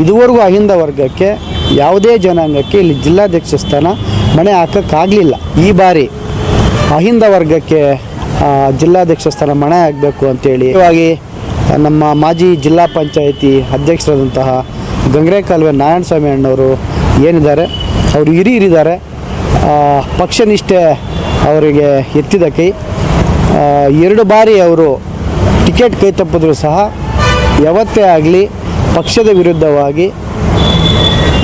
ಇದುವರೆಗೂ ಅಹಿಂದ ವರ್ಗಕ್ಕೆ ಯಾವುದೇ ಜನಾಂಗಕ್ಕೆ ಇಲ್ಲಿ ಜಿಲ್ಲಾಧ್ಯಕ್ಷ ಸ್ಥಾನ ಮಣೆ ಹಾಕೋಕ್ಕಾಗಲಿಲ್ಲ. ಈ ಬಾರಿ ಅಹಿಂದ ವರ್ಗಕ್ಕೆ ಜಿಲ್ಲಾಧ್ಯಕ್ಷ ಸ್ಥಾನ ಮಣೆ ಆಗಬೇಕು ಅಂತೇಳಿ. ಇವಾಗಿ ನಮ್ಮ ಮಾಜಿ ಜಿಲ್ಲಾ ಪಂಚಾಯಿತಿ ಅಧ್ಯಕ್ಷರಾದಂತಹ ಗಂಗ್ರೆ ಕಾಲುವೆ ನಾರಾಯಣ ಸ್ವಾಮಿ ಅಣ್ಣವರು ಏನಿದ್ದಾರೆ, ಅವರು ಹಿರಿಯರಿದ್ದಾರೆ. ಪಕ್ಷ ಪಕ್ಷನಿಷ್ಠೆ ಅವರಿಗೆ ಎತ್ತಿದ ಕೈ. ಎರಡು ಬಾರಿ ಅವರು ಟಿಕೆಟ್ ಕೈ ತಪ್ಪಿದ್ರು ಸಹ ಯಾವತ್ತೇ ಆಗಲಿ ಪಕ್ಷದ ವಿರುದ್ಧವಾಗಿ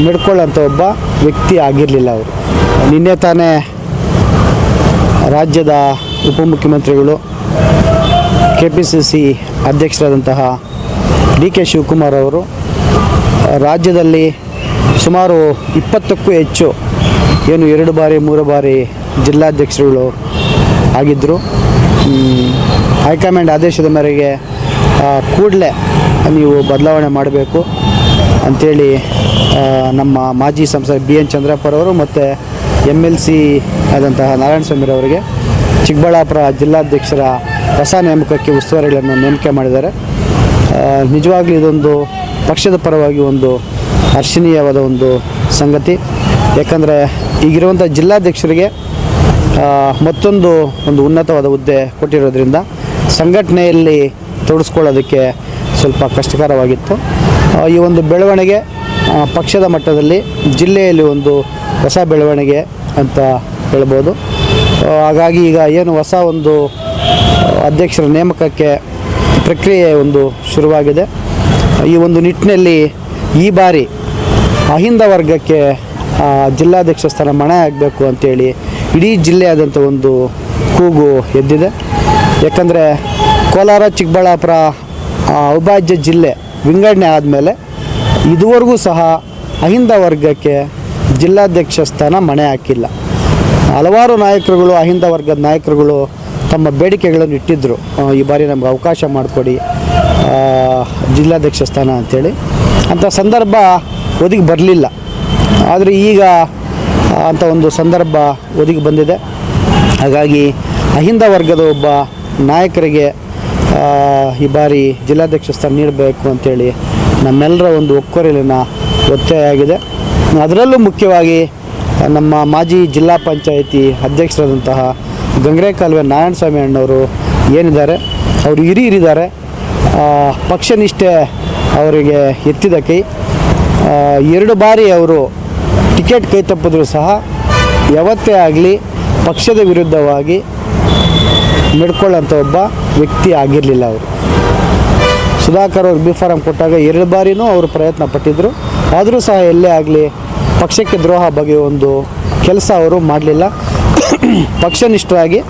ನಡ್ಕೊಳ್ಳೋಂಥ ಒಬ್ಬ ವ್ಯಕ್ತಿ ಆಗಿರಲಿಲ್ಲ ಅವರು. ನಿನ್ನೆ ತಾನೇ ರಾಜ್ಯದ ಉಪಮುಖ್ಯಮಂತ್ರಿಗಳು ಕೆ ಪಿ ಸಿ ಸಿ ಅಧ್ಯಕ್ಷರಾದಂತಹ ಡಿ ಕೆ ಶಿವಕುಮಾರ್ ಅವರು ರಾಜ್ಯದಲ್ಲಿ ಸುಮಾರು ಇಪ್ಪತ್ತಕ್ಕೂ ಹೆಚ್ಚು ಏನು ಎರಡು ಬಾರಿ, ಮೂರು ಬಾರಿ ಜಿಲ್ಲಾಧ್ಯಕ್ಷರುಗಳು ಆಗಿದ್ದರು. ಹೈಕಮಾಂಡ್ ಆದೇಶದ ಮೇರೆಗೆ ಕೂಡಲೇ ನೀವು ಬದಲಾವಣೆ ಮಾಡಬೇಕು ಅಂಥೇಳಿ ನಮ್ಮ ಮಾಜಿ ಸಂಸದ ಬಿ ಎನ್ ಚಂದ್ರಪ್ಪರವರು ಮತ್ತು ಎಂ ಎಲ್ ಸಿ ಆದಂತಹ ನಾರಾಯಣಸ್ವಾಮಿರವರಿಗೆ ಚಿಕ್ಕಬಳ್ಳಾಪುರ ಜಿಲ್ಲಾಧ್ಯಕ್ಷರ ಹೊಸ ನೇಮಕಕ್ಕೆ ಉಸ್ತುವಾರಿಗಳನ್ನು ನೇಮಕ ಮಾಡಿದ್ದಾರೆ. ನಿಜವಾಗ್ಲೂ ಇದೊಂದು ಪಕ್ಷದ ಪರವಾಗಿ ಒಂದು ಹರ್ಷಣೀಯವಾದ ಒಂದು ಸಂಗತಿ. ಯಾಕಂದರೆ ಈಗಿರುವಂಥ ಜಿಲ್ಲಾಧ್ಯಕ್ಷರಿಗೆ ಮತ್ತೊಂದು ಒಂದು ಉನ್ನತವಾದ ಹುದ್ದೆ ಕೊಟ್ಟಿರೋದ್ರಿಂದ ಸಂಘಟನೆಯಲ್ಲಿ ತೊಡಗಿಸ್ಕೊಳ್ಳೋದಕ್ಕೆ ಸ್ವಲ್ಪ ಕಷ್ಟಕರವಾಗಿತ್ತು. ಈ ಒಂದು ಬೆಳವಣಿಗೆ ಪಕ್ಷದ ಮಟ್ಟದಲ್ಲಿ, ಜಿಲ್ಲೆಯಲ್ಲಿ ಒಂದು ಹೊಸ ಬೆಳವಣಿಗೆ ಅಂತ ಹೇಳ್ಬೋದು. ಹಾಗಾಗಿ ಈಗ ಏನು ಹೊಸ ಒಂದು ಅಧ್ಯಕ್ಷರ ನೇಮಕಕ್ಕೆ ಪ್ರಕ್ರಿಯೆ ಒಂದು ಶುರುವಾಗಿದೆ. ಈ ಒಂದು ನಿಟ್ಟಿನಲ್ಲಿ ಈ ಬಾರಿ ಅಹಿಂದ ವರ್ಗಕ್ಕೆ ಜಿಲ್ಲಾಧ್ಯಕ್ಷ ಸ್ಥಾನ ಮಣೆ ಆಗಬೇಕು ಅಂತೇಳಿ ಇಡೀ ಜಿಲ್ಲೆಯಾದಂಥ ಒಂದು ಕೂಗು ಎದ್ದಿದೆ. ಯಾಕಂದರೆ ಕೋಲಾರ, ಚಿಕ್ಕಬಳ್ಳಾಪುರ ಅವಿಭಾಜ್ಯ ಜಿಲ್ಲೆ ವಿಂಗಡಣೆ ಆದಮೇಲೆ ಇದುವರೆಗೂ ಸಹ ಅಹಿಂದ ವರ್ಗಕ್ಕೆ ಜಿಲ್ಲಾಧ್ಯಕ್ಷ ಸ್ಥಾನ ಮಣೆ ಹಾಕಿಲ್ಲ. ಹಲವಾರು ನಾಯಕರುಗಳು, ಅಹಿಂದ ವರ್ಗದ ನಾಯಕರುಗಳು ತಮ್ಮ ಬೇಡಿಕೆಗಳನ್ನು ಇಟ್ಟಿದ್ದರು ಈ ಬಾರಿ ನಮ್ಗೆ ಅವಕಾಶ ಮಾಡಿಕೊಡಿ ಜಿಲ್ಲಾಧ್ಯಕ್ಷ ಸ್ಥಾನ ಅಂಥೇಳಿ ಅಂಥ ಸಂದರ್ಭ ಒದಗಿ ಬರಲಿಲ್ಲ. ಆದರೆ ಈಗ ಅಂತ ಒಂದು ಸಂದರ್ಭ ಒದಗಿ ಬಂದಿದೆ. ಹಾಗಾಗಿ ಅಹಿಂದ ವರ್ಗದ ಒಬ್ಬ ನಾಯಕರಿಗೆ ಈ ಬಾರಿ ಜಿಲ್ಲಾಧ್ಯಕ್ಷ ಸ್ಥಾನ ನೀಡಬೇಕು ಅಂತೇಳಿ ನಮ್ಮೆಲ್ಲರ ಒಂದು ಒಕ್ಕೊರಲಿನ ಒತ್ತಾಯ ಆಗಿದೆ. ಅದರಲ್ಲೂ ಮುಖ್ಯವಾಗಿ ನಮ್ಮ ಮಾಜಿ ಜಿಲ್ಲಾ ಪಂಚಾಯಿತಿ ಅಧ್ಯಕ್ಷರಾದಂತಹ ಗಂಗ್ರೆ ಕಾಲುವೆ ನಾರಾಯಣ ಸ್ವಾಮಿ ಅಣ್ಣವರು ಏನಿದ್ದಾರೆ, ಅವರು ಹಿರಿಯರಿದ್ದಾರೆ. ಪಕ್ಷ ನಿಷ್ಠೆ ಅವರಿಗೆ ಎತ್ತಿದ ಕೈ. ಎರಡು ಬಾರಿ ಅವರು ಟಿಕೆಟ್ ಕೈ ತಪ್ಪಿದ್ರು ಸಹ ಯಾವತ್ತೇ ಆಗಲಿ ಪಕ್ಷದ ವಿರುದ್ಧವಾಗಿ ನಡ್ಕೊಳ್ಳೋಂಥ ಒಬ್ಬ ವ್ಯಕ್ತಿ ಆಗಿರಲಿಲ್ಲ ಅವರು. ಸುಧಾಕರ್ ಅವ್ರಿಗೆ ಬಿ ಫಾರಂ ಕೊಟ್ಟಾಗ ಎರಡು ಬಾರಿನೂ ಅವರು ಪ್ರಯತ್ನ ಪಟ್ಟಿದ್ದರು ಆದರೂ ಸಹ ಎಲ್ಲೇ ಆಗಲಿ ಪಕ್ಷಕ್ಕೆ ದ್ರೋಹ ಬಗ್ಗೆ ಒಂದು ಕೆಲಸ ಅವರು ಮಾಡಲಿಲ್ಲ. ಪಕ್ಷನಿಷ್ಠರಾಗಿ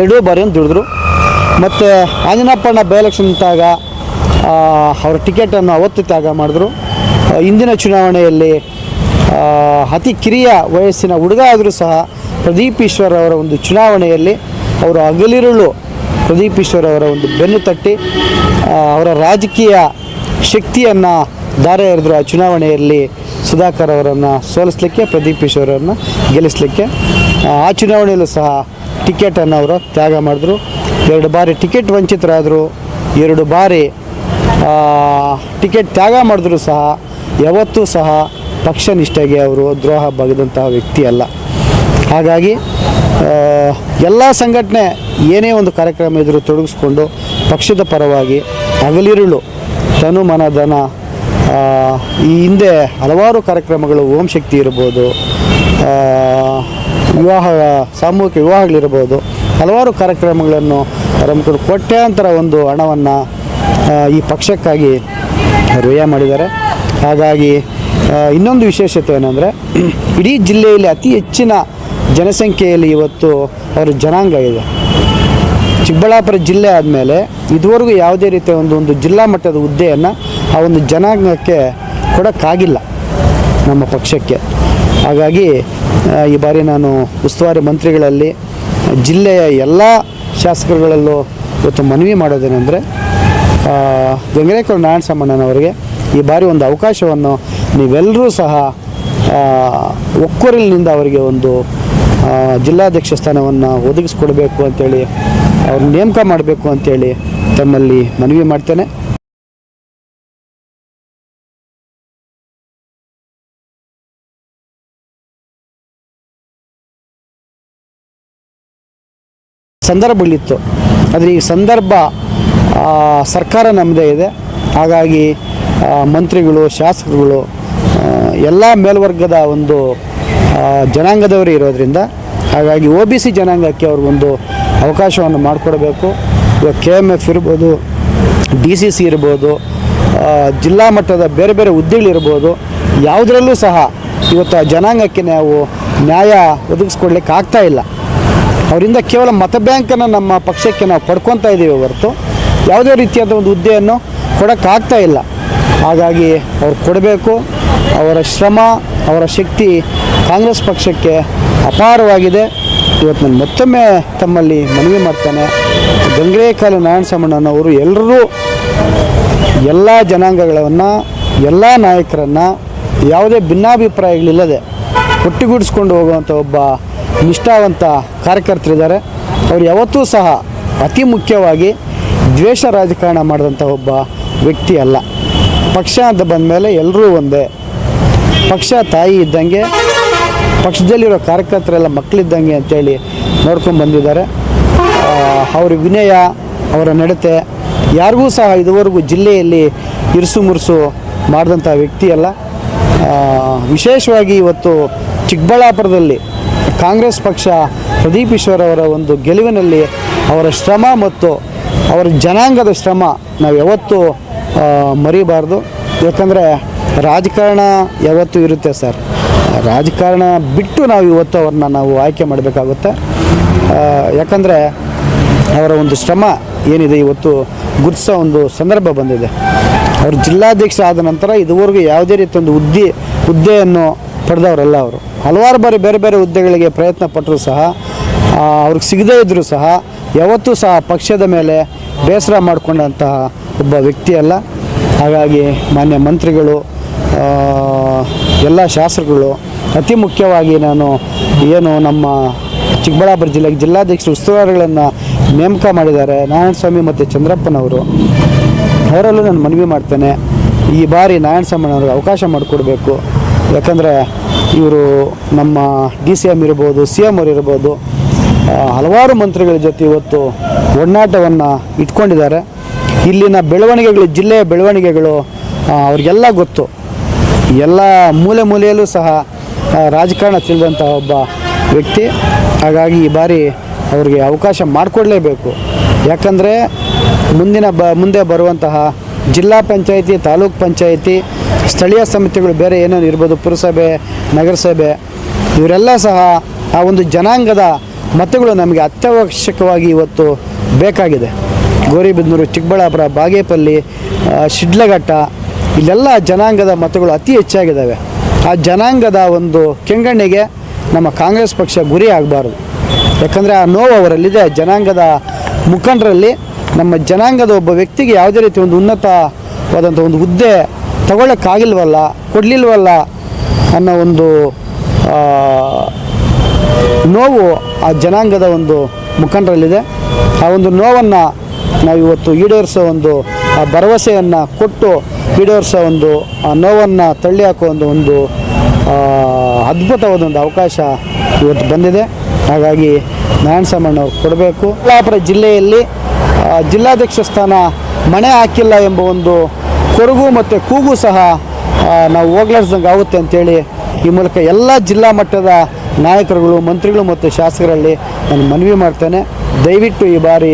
ಎರಡೂ ಬಾರಿಯನ್ನು ದುಡಿದ್ರು. ಮತ್ತು ಆಂಜನಪ್ಪಣ್ಣ ಬೈ ಎಲೆಕ್ಷನ್ ನಿಂತಾಗ ಅವ್ರ ಟಿಕೆಟನ್ನು ಅವತ್ತು ತ್ಯಾಗ ಮಾಡಿದ್ರು. ಇಂದಿನ ಚುನಾವಣೆಯಲ್ಲಿ ಅತಿ ಕಿರಿಯ ವಯಸ್ಸಿನ ಹುಡುಗ ಆದರೂ ಸಹ ಪ್ರದೀಪ್ ಈಶ್ವರ್ ಅವರ ಒಂದು ಚುನಾವಣೆಯಲ್ಲಿ ಅವರು ಹಗಲಿರುಳು ಪ್ರದೀಪ್ ಈಶ್ವರ್ ಅವರ ಒಂದು ಬೆನ್ನು ತಟ್ಟಿ ಅವರ ರಾಜಕೀಯ ಶಕ್ತಿಯನ್ನು ದಾರ ಎರೆದ್ರು ಆ ಚುನಾವಣೆಯಲ್ಲಿ ಸುಧಾಕರ್ ಅವರನ್ನು ಸೋಲಿಸಲಿಕ್ಕೆ ಪ್ರದೀಪ್ ಈಶ್ವರ್ ಅವರನ್ನು ಗೆಲ್ಲಿಸಲಿಕ್ಕೆ ಆ, ಚುನಾವಣೆಯಲ್ಲೂ ಸಹ ಟಿಕೆಟನ್ನು ಅವರು ತ್ಯಾಗ ಮಾಡಿದ್ರು. ಎರಡು ಬಾರಿ ಟಿಕೆಟ್ ವಂಚಿತರಾದರು ಎರಡು ಬಾರಿ ಟಿಕೆಟ್ ತ್ಯಾಗ ಮಾಡಿದ್ರು ಸಹ ಯಾವತ್ತೂ ಸಹ ಪಕ್ಷ ನಿಷ್ಠೆಗೆ ಅವರು ದ್ರೋಹ ಬಗೆದಂತಹ ವ್ಯಕ್ತಿ ಅಲ್ಲ. ಹಾಗಾಗಿ ಎಲ್ಲ ಸಂಘಟನೆ ಏನೇ ಒಂದು ಕಾರ್ಯಕ್ರಮ ಇದ್ದರೂ ತೊಡಗಿಸ್ಕೊಂಡು ಪಕ್ಷದ ಪರವಾಗಿ ಹಗಲಿರುಳು ತನು ಮನ ಧನ ಈ ಹಿಂದೆ ಹಲವಾರು ಕಾರ್ಯಕ್ರಮಗಳು ಓಂ ಶಕ್ತಿ ಇರ್ಬೋದು ವಿವಾಹ, ಸಾಮೂಹಿಕ ವಿವಾಹಗಳಿರ್ಬೋದು, ಹಲವಾರು ಕಾರ್ಯಕ್ರಮಗಳನ್ನು ಹಮ್ಮಿಕೊಂಡು ಕೋಟ್ಯಾಂತರ ಒಂದು ಹಣವನ್ನು ಈ ಪಕ್ಷಕ್ಕಾಗಿ ವ್ಯಯ ಮಾಡಿದ್ದಾರೆ. ಹಾಗಾಗಿ ಇನ್ನೊಂದು ವಿಶೇಷತೆ ಏನಂದರೆ, ಇಡೀ ಜಿಲ್ಲೆಯಲ್ಲಿ ಅತಿ ಹೆಚ್ಚಿನ ಜನಸಂಖ್ಯೆಯಲ್ಲಿ ಇವತ್ತು ಅವರ ಜನಾಂಗ ಇದೆ. ಚಿಕ್ಕಬಳ್ಳಾಪುರ ಜಿಲ್ಲೆ ಆದಮೇಲೆ ಇದುವರೆಗೂ ಯಾವುದೇ ರೀತಿಯ ಒಂದು ಒಂದು ಜಿಲ್ಲಾ ಮಟ್ಟದ ಹುದ್ದೆಯನ್ನು ಆ ಒಂದು ಜನಾಂಗಕ್ಕೆ ಕೊಡೋಕ್ಕಾಗಿಲ್ಲ ನಮ್ಮ ಪಕ್ಷಕ್ಕೆ. ಹಾಗಾಗಿ ಈ ಬಾರಿ ನಾನು ಉಸ್ತುವಾರಿ ಮಂತ್ರಿಗಳಲ್ಲಿ ಜಿಲ್ಲೆಯ ಎಲ್ಲ ಶಾಸಕರುಗಳಲ್ಲೂ ಇವತ್ತು ಮನವಿ ಮಾಡೋದೇನೆಂದರೆ ಗಂಗರೇಕರ್ ನಾರಾಯಣ ಸಾಮಣ್ಣನವರಿಗೆ ಈ ಬಾರಿ ಒಂದು ಅವಕಾಶವನ್ನು ನೀವೆಲ್ಲರೂ ಸಹ ಒಕ್ಕೊರಲಿನಿಂದ ಅವರಿಗೆ ಒಂದು ಜಿಲ್ಲಾಧ್ಯಕ್ಷ ಸ್ಥಾನವನ್ನು ಒದಗಿಸ್ಕೊಡ್ಬೇಕು ಅಂತೇಳಿ, ಅವ್ರ ನೇಮಕ ಮಾಡಬೇಕು ಅಂತೇಳಿ ತಮ್ಮಲ್ಲಿ ಮನವಿ ಮಾಡ್ತೇನೆ. ಸಂದರ್ಭ ಇಳಿತ್ತು ಆದರೆ ಈ ಸಂದರ್ಭ ಸರ್ಕಾರ ನಮ್ಮದೇ ಇದೆ. ಹಾಗಾಗಿ ಮಂತ್ರಿಗಳು, ಶಾಸಕರುಗಳು ಎಲ್ಲ ಮೇಲ್ವರ್ಗದ ಒಂದು ಜನಾಂಗದವರು ಇರೋದ್ರಿಂದ ಹಾಗಾಗಿ ಒ ಬಿ ಸಿ ಜನಾಂಗಕ್ಕೆ ಅವ್ರಿಗೊಂದು ಅವಕಾಶವನ್ನು ಮಾಡಿಕೊಡಬೇಕು. ಇವಾಗ ಕೆ ಎಂ ಎಫ್ ಇರ್ಬೋದು ಡಿ ಸಿ ಸಿ ಇರ್ಬೋದು ಜಿಲ್ಲಾ ಮಟ್ಟದ ಬೇರೆ ಬೇರೆ ಹುದ್ದೆಗಳಿರ್ಬೋದು ಯಾವುದರಲ್ಲೂ ಸಹ ಇವತ್ತು ಜನಾಂಗಕ್ಕೆ ನಾವು ನ್ಯಾಯ ಒದಗಿಸ್ಕೊಡ್ಲಿಕ್ಕೆ ಆಗ್ತಾ ಇಲ್ಲ. ಅವರಿಂದ ಕೇವಲ ಮತ ಬ್ಯಾಂಕನ್ನು ನಮ್ಮ ಪಕ್ಷಕ್ಕೆ ನಾವು ಪಡ್ಕೊತಾ ಇದ್ದೀವಿ ಹೊರತು. ಯಾವುದೇ ರೀತಿಯಾದ ಒಂದು ಹುದ್ದೆಯನ್ನು ಕೊಡೋಕ್ಕಾಗ್ತಾ ಇಲ್ಲ. ಹಾಗಾಗಿ ಅವ್ರು ಕೊಡಬೇಕು, ಅವರ ಶ್ರಮ, ಅವರ ಶಕ್ತಿ ಕಾಂಗ್ರೆಸ್ ಪಕ್ಷಕ್ಕೆ ಅಪಾರವಾಗಿದೆ. ಇವತ್ತು ನಾನು ಮತ್ತೊಮ್ಮೆ ತಮ್ಮಲ್ಲಿ ಮನವಿ ಮಾಡ್ತಾನೆ. ಗಂಗರೇಕಾಲು ಅವರು ಎಲ್ಲರೂ ಎಲ್ಲ ಜನಾಂಗಗಳನ್ನು, ಎಲ್ಲ ನಾಯಕರನ್ನು ಯಾವುದೇ ಭಿನ್ನಾಭಿಪ್ರಾಯಗಳಿಲ್ಲದೆ ಒಟ್ಟುಗೂಡಿಸ್ಕೊಂಡು ಹೋಗುವಂಥ ಒಬ್ಬ ನಿಷ್ಠಾವಂತ ಕಾರ್ಯಕರ್ತರಿದ್ದಾರೆ. ಅವರು ಯಾವತ್ತೂ ಸಹ ಅತಿ ಮುಖ್ಯವಾಗಿ ದ್ವೇಷ ರಾಜಕಾರಣ ಮಾಡಿದಂಥ ಒಬ್ಬ ವ್ಯಕ್ತಿ ಅಲ್ಲ. ಪಕ್ಷ ಅಂತ ಬಂದ ಮೇಲೆ ಎಲ್ಲರೂ ಒಂದೇ. ಪಕ್ಷ ತಾಯಿ ಇದ್ದಂಗೆ ಪಕ್ಷದಲ್ಲಿರೋ ಕಾರ್ಯಕರ್ತರೆಲ್ಲ ಮಕ್ಕಳಿದ್ದಂಗೆ ಅಂತೇಳಿ ನೋಡ್ಕೊಂಡು ಬಂದಿದ್ದಾರೆ. ಅವ್ರ ವಿನಯ ಅವರ ನಡತೆ ಯಾರಿಗೂ ಸಹ ಇದುವರೆಗೂ ಜಿಲ್ಲೆಯಲ್ಲಿ ಇರಿಸು ಮುರುಸು ಮಾಡಿದಂಥ ವ್ಯಕ್ತಿ ಅಲ್ಲ ಆ, ವಿಶೇಷವಾಗಿ ಇವತ್ತು ಚಿಕ್ಕಬಳ್ಳಾಪುರದಲ್ಲಿ ಕಾಂಗ್ರೆಸ್ ಪಕ್ಷ ಪ್ರದೀಪ್ ಈಶ್ವರ್ ಅವರ ಒಂದು ಗೆಲುವಿನಲ್ಲಿ ಅವರ ಶ್ರಮ ಮತ್ತು ಅವರ ಜನಾಂಗದ ಶ್ರಮ ನಾವು ಯಾವತ್ತೂ ಮರಿಬಾರ್ದು. ಯಾಕಂದರೆ ರಾಜಕಾರಣ ಯಾವತ್ತೂ ಇರುತ್ತೆ ಸರ್. ರಾಜಕಾರಣ ಬಿಟ್ಟು ನಾವು ಇವತ್ತು ಅವ್ರನ್ನ ನಾವು ಆಯ್ಕೆ ಮಾಡಬೇಕಾಗುತ್ತೆ. ಯಾಕಂದರೆ ಅವರ ಒಂದು ಶ್ರಮ ಏನಿದೆ ಇವತ್ತು ಗುರುತಿಸೋ ಒಂದು ಸಂದರ್ಭ ಬಂದಿದೆ. ಅವರು ಜಿಲ್ಲಾಧ್ಯಕ್ಷ ಆದ ನಂತರ ಇದುವರೆಗೂ ಯಾವುದೇ ರೀತಿ ಒಂದು ಹುದ್ದೆ, ಹುದ್ದೆಯನ್ನು ಪಡೆದವರಲ್ಲ ಅವರು. ಹಲವಾರು ಬಾರಿ ಬೇರೆ ಬೇರೆ ಹುದ್ದೆಗಳಿಗೆ ಪ್ರಯತ್ನ ಪಟ್ಟರು ಸಹ ಅವ್ರಿಗೆ ಸಿಗದೇ ಇದ್ದರೂ ಸಹ ಯಾವತ್ತೂ ಸಹ ಪಕ್ಷದ ಮೇಲೆ ಬೇಸರ ಮಾಡಿಕೊಂಡಂತಹ ಒಬ್ಬ ವ್ಯಕ್ತಿ ಅಲ್ಲ ಹಾಗಾಗಿ ಮಾನ್ಯ ಮಂತ್ರಿಗಳು ಎಲ್ಲ ಶಾಸಕರುಗಳು, ಅತಿ ಮುಖ್ಯವಾಗಿ ನಾನು ಏನು ನಮ್ಮ ಚಿಕ್ಕಬಳ್ಳಾಪುರ ಜಿಲ್ಲೆಗೆ ಜಿಲ್ಲಾಧ್ಯಕ್ಷರು ಉಸ್ತುವಾರಿಗಳನ್ನು ನೇಮಕ ಮಾಡಿದ್ದಾರೆ. ನಾರಾಯಣಸ್ವಾಮಿ ಮತ್ತು ಚಂದ್ರಪ್ಪನವರು. ಅವರಲ್ಲೂ ನಾನು ಮನವಿ ಮಾಡ್ತೇನೆ. ಈ ಬಾರಿ ನಾರಾಯಣಸ್ವಾಮಿನವ್ರಿಗೆ ಅವಕಾಶ ಮಾಡಿಕೊಡ್ಬೇಕು. ಯಾಕಂದರೆ ಇವರು ನಮ್ಮ ಡಿ ಸಿ ಎಂ ಇರ್ಬೋದು, ಸಿ ಎಂ ಅವರು ಇರ್ಬೋದು ಹಲವಾರು ಮಂತ್ರಿಗಳ ಜೊತೆ ಇವತ್ತು ಒಡನಾಟವನ್ನು ಇಟ್ಕೊಂಡಿದ್ದಾರೆ. ಇಲ್ಲಿನ ಬೆಳವಣಿಗೆಗಳು, ಜಿಲ್ಲೆಯ ಬೆಳವಣಿಗೆಗಳು ಅವ್ರಿಗೆಲ್ಲ ಗೊತ್ತು. ಎಲ್ಲ ಮೂಲೆ ಮೂಲೆಯಲ್ಲೂ ಸಹ ರಾಜಕಾರಣ ತಿಳಿದಂತಹ ಒಬ್ಬ ವ್ಯಕ್ತಿ. ಹಾಗಾಗಿ ಈ ಬಾರಿ ಅವರಿಗೆ ಅವಕಾಶ ಮಾಡಿಕೊಡ್ಲೇಬೇಕು. ಯಾಕಂದರೆ ಮುಂದಿನ ಬ, ಮುಂದೆ ಬರುವಂತಹ ಜಿಲ್ಲಾ ಪಂಚಾಯಿತಿ, ತಾಲೂಕ್ ಪಂಚಾಯಿತಿ, ಸ್ಥಳೀಯ ಸಮಿತಿಗಳು ಬೇರೆ ಏನೇನು ಇರ್ಬೋದು, ಪುರಸಭೆ, ನಗರಸಭೆ, ಇವರೆಲ್ಲ ಸಹ ಆ ಒಂದು ಜನಾಂಗದ ಮತಗಳು ನಮಗೆ ಅತ್ಯವಶ್ಯಕವಾಗಿ ಇವತ್ತು ಬೇಕಾಗಿದೆ. ಗೌರಿಬಿದನೂರು, ಚಿಕ್ಕಬಳ್ಳಾಪುರ, ಬಾಗೇಪಲ್ಲಿ ಶಿಡ್ಲಘಟ್ಟ ಇಲ್ಲೆಲ್ಲ ಜನಾಂಗದ ಮತಗಳು ಅತಿ ಹೆಚ್ಚಾಗಿದ್ದಾವೆ. ಆ ಜನಾಂಗದ ಒಂದು ಕೆಂಗಣ್ಣಿಗೆ ನಮ್ಮ ಕಾಂಗ್ರೆಸ್ ಪಕ್ಷ ಗುರಿ ಆಗಬಾರ್ದು. ಯಾಕಂದರೆ ಆ ನೋವು ಅವರಲ್ಲಿದೆ. ಜನಾಂಗದ ಮುಖಂಡರಲ್ಲಿ ನಮ್ಮ ಜನಾಂಗದ ಒಬ್ಬ ವ್ಯಕ್ತಿಗೆ ಯಾವುದೇ ರೀತಿ ಒಂದು ಉನ್ನತವಾದಂಥ ಒಂದು ಹುದ್ದೆ ತಗೊಳ್ಳೋಕ್ಕಾಗಿಲ್ವಲ್ಲ, ಕೊಡಲಿಲ್ವಲ್ಲ ಅನ್ನೋ ಒಂದು ನೋವು ಆ ಜನಾಂಗದ ಒಂದು ಮುಖಂಡರಲ್ಲಿದೆ. ಆ ಒಂದು ನೋವನ್ನು ನಾವು ಇವತ್ತು ಈಡೇರಿಸೋ ಒಂದು ಭರವಸೆಯನ್ನು ಕೊಟ್ಟು ಈಡೇರಿಸೋ ಒಂದು ಆ ನೋವನ್ನು ತಳ್ಳಿ ಹಾಕೋ ಒಂದು ಒಂದು ಆ, ಅದ್ಭುತವಾದ ಒಂದು ಅವಕಾಶ ಇವತ್ತು ಬಂದಿದೆ. ಹಾಗಾಗಿ ನಾರಾಯಣಸ್ವಾಮಣ್ಣವ್ರು ಕೊಡಬೇಕು. ಚಿಕ್ಕಬಳ್ಳಾಪುರ ಜಿಲ್ಲೆಯಲ್ಲಿ ಆ, ಜಿಲ್ಲಾಧ್ಯಕ್ಷ ಸ್ಥಾನ ಮಣೆ ಹಾಕಿಲ್ಲ ಎಂಬ ಒಂದು ಕೊರಗು ಮತ್ತು ಕೂಗು ಸಹ ನಾವು ಹೋಗ್ಲಾಡ್ಸ್ದಂಗೆ ಆಗುತ್ತೆ ಅಂತೇಳಿ ಈ ಮೂಲಕ ಎಲ್ಲ ಜಿಲ್ಲಾ ಮಟ್ಟದ ನಾಯಕರುಗಳು ಮಂತ್ರಿಗಳು ಮತ್ತು ಶಾಸಕರಲ್ಲಿ ನಾನು ಮನವಿ ಮಾಡ್ತೇನೆ. ದಯವಿಟ್ಟು ಈ ಬಾರಿ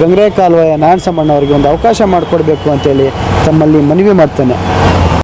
ಗಂಗರೆ ಕಾಲುವೆಯ ನಾರಾಯಣಸಮ್ಮಣ್ಣವರಿಗೆ ಒಂದು ಅವಕಾಶ ಮಾಡಿಕೊಡ್ಬೇಕು ಅಂತೇಳಿ ತಮ್ಮಲ್ಲಿ ಮನವಿ ಮಾಡ್ತೇನೆ.